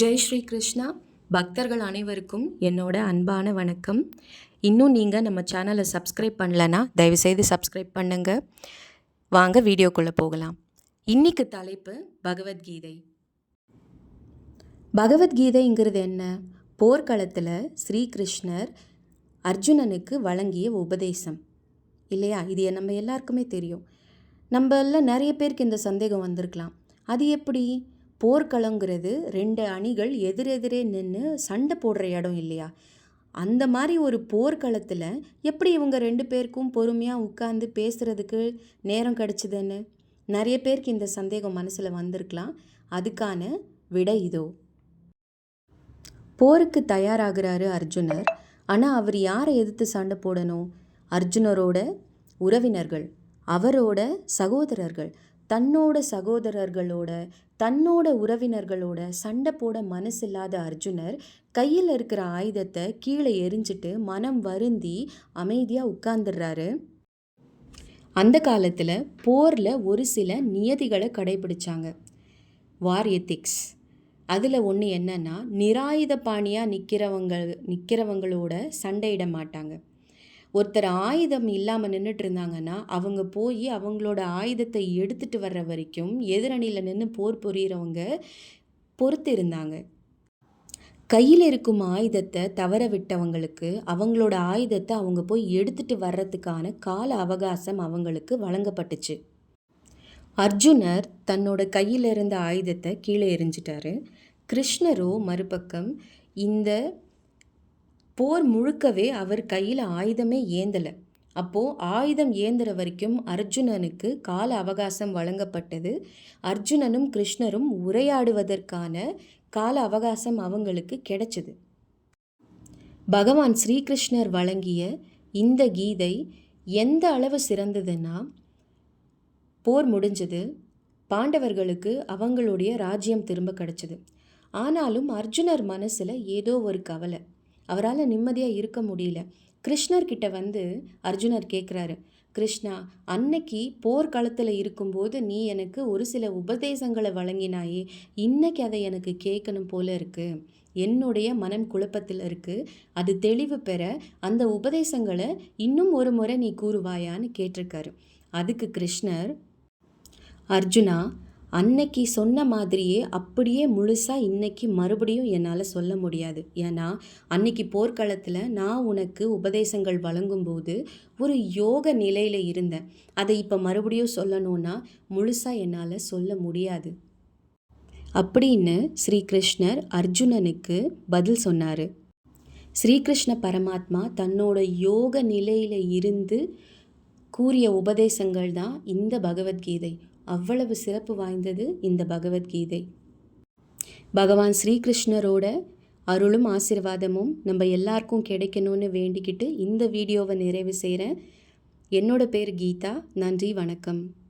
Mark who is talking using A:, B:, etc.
A: ஜெய் ஸ்ரீ கிருஷ்ணா. பக்தர்கள் அனைவருக்கும் என்னோட அன்பான வணக்கம். இன்னும் நீங்கள் நம்ம சேனலை சப்ஸ்கிரைப் பண்ணலன்னா தயவுசெய்து சப்ஸ்கிரைப் பண்ணுங்க. வாங்க வீடியோக்குள்ளே போகலாம். இன்னைக்கு தலைப்பு பகவத்கீதை. பகவத்கீதைங்கிறது என்ன? போர்க்களத்தில் ஸ்ரீகிருஷ்ணர் அர்ஜுனனுக்கு வழங்கிய உபதேசம். இல்லையா? இது நம்ம எல்லாருக்குமே தெரியும். நம்மள நிறைய பேருக்கு இந்த சந்தேகம் வந்திருக்கலாம். அது எப்படி? போர்க்களங்கிறது ரெண்டு அணிகள் எதிரெதிரே நின்று சண்டை போடுற இடம் இல்லையா? அந்த மாதிரி ஒரு போர்க்களத்தில் எப்படி இவங்க ரெண்டு பேருக்கும் பொறுமையாக உட்காந்து பேசுகிறதுக்கு நேரம் கிடச்சிதுன்னு? நிறைய பேருக்கு இந்த சந்தேகம் மனசில் வந்திருக்கலாம். அதுக்கான விடை இதோ. போருக்கு தயாராகிறாரு அர்ஜுனர். ஆனால் அவர் யாரை எதிர்த்து சண்டை போடணும்? அர்ஜுனரோட உறவினர்கள் அவரோட சகோதரர்கள் தன்னோட சகோதரர்களோட தன்னோட உறவினர்களோட சண்டை போட மனசில்லாத அர்ஜுனர் கையில் இருக்கிற ஆயுதத்தை கீழே எரிஞ்சிட்டு மனம் வருந்தி அமைதியாக உட்கார்ந்துடுறாரு. அந்த காலத்தில் போரில் ஒரு சில நியதிகளை கடைபிடிச்சாங்க. வார் எத்திக்ஸ் அதில் ஒன்று என்னென்னா நிராயுத பாணியாக நிற்கிறவங்க நிற்கிறவங்களோட சண்டையிட மாட்டாங்க. ஒருத்தர் ஆயுதம் இல்லாமல் நின்றுட்டு இருந்தாங்கன்னா அவங்க போய் அவங்களோட ஆயுதத்தை எடுத்துகிட்டு வர்ற வரைக்கும் எதிரணியில் நின்று போர் புரிகிறவங்க பொறுத்து இருந்தாங்க. கையில் இருக்கும் ஆயுதத்தை தவற விட்டவங்களுக்கு அவங்களோட ஆயுதத்தை அவங்க போய் எடுத்துகிட்டு வர்றதுக்கான கால அவகாசம் அவங்களுக்கு வழங்கப்பட்டுச்சு. அர்ஜுனர் தன்னோட கையில் இருந்த ஆயுதத்தை கீழே எரிஞ்சிட்டாரு கிருஷ்ணரோ மறுபக்கம் இந்த போர் முழுக்கவே அவர் கையில் ஆயுதமே ஏந்தலை. அப்போது ஆயுதம் ஏந்துற வரைக்கும் அர்ஜுனனுக்கு கால அவகாசம் வழங்கப்பட்டது. அர்ஜுனனும் கிருஷ்ணரும் உரையாடுவதற்கான கால அவகாசம் அவங்களுக்கு கிடைச்சது. பகவான் ஸ்ரீகிருஷ்ணர் வழங்கிய இந்த கீதை எந்த அளவு சிறந்ததுன்னா போர் முடிஞ்சது பாண்டவர்களுக்கு அவங்களுடைய ராஜ்யம் திரும்ப கிடச்சிது. ஆனாலும் அர்ஜுனர் மனசில் ஏதோ ஒரு கவலை. அவரால் நிம்மதியாக இருக்க முடியல. கிருஷ்ணர்கிட்ட வந்து அர்ஜுனர் கேட்குறாரு கிருஷ்ணா அன்னைக்கு போர்க்களத்தில் இருக்கும்போது நீ எனக்கு ஒரு சில உபதேசங்களை வழங்கினாயே இன்னைக்கு அதை எனக்கு கேட்கணும் போல இருக்கு. என்னுடைய மனம் குழப்பத்தில் இருக்கு. அது தெளிவு பெற அந்த உபதேசங்களை இன்னும் ஒரு முறை நீ கூறுவாயான்னு கேட்டிருக்காரு. அதுக்கு கிருஷ்ணர் அர்ஜுனா அன்னைக்கு சொன்ன மாதிரியே அப்படியே முழுசாக இன்னைக்கு மறுபடியும் என்னால் சொல்ல முடியாது. ஏன்னா அன்னைக்கு போர்க்களத்தில் நான் உனக்கு உபதேசங்கள் வழங்கும்போது ஒரு யோக நிலையில் இருந்தேன். அதை இப்போ மறுபடியும் சொல்லணும்னா முழுசாக என்னால் சொல்ல முடியாது. அப்படின்னு ஸ்ரீகிருஷ்ணர் அர்ஜுனனுக்கு பதில் சொன்னார். ஸ்ரீகிருஷ்ண பரமாத்மா தன்னோட யோக நிலையில் இருந்து கூறிய உபதேசங்கள் தான் இந்த பகவத்கீதை. அவ்வளவு சிறப்பு வாய்ந்தது இந்த பகவத்கீதை. பகவான் ஸ்ரீகிருஷ்ணரோட அருளும் ஆசிர்வாதமும் நம்ம எல்லாருக்கும் கிடைக்கணும்னு வேண்டிக்கிட்டு இந்த வீடியோவை நிறைவு செய்கிறேன் என்னோட பேர் கீதா. நன்றி வணக்கம்.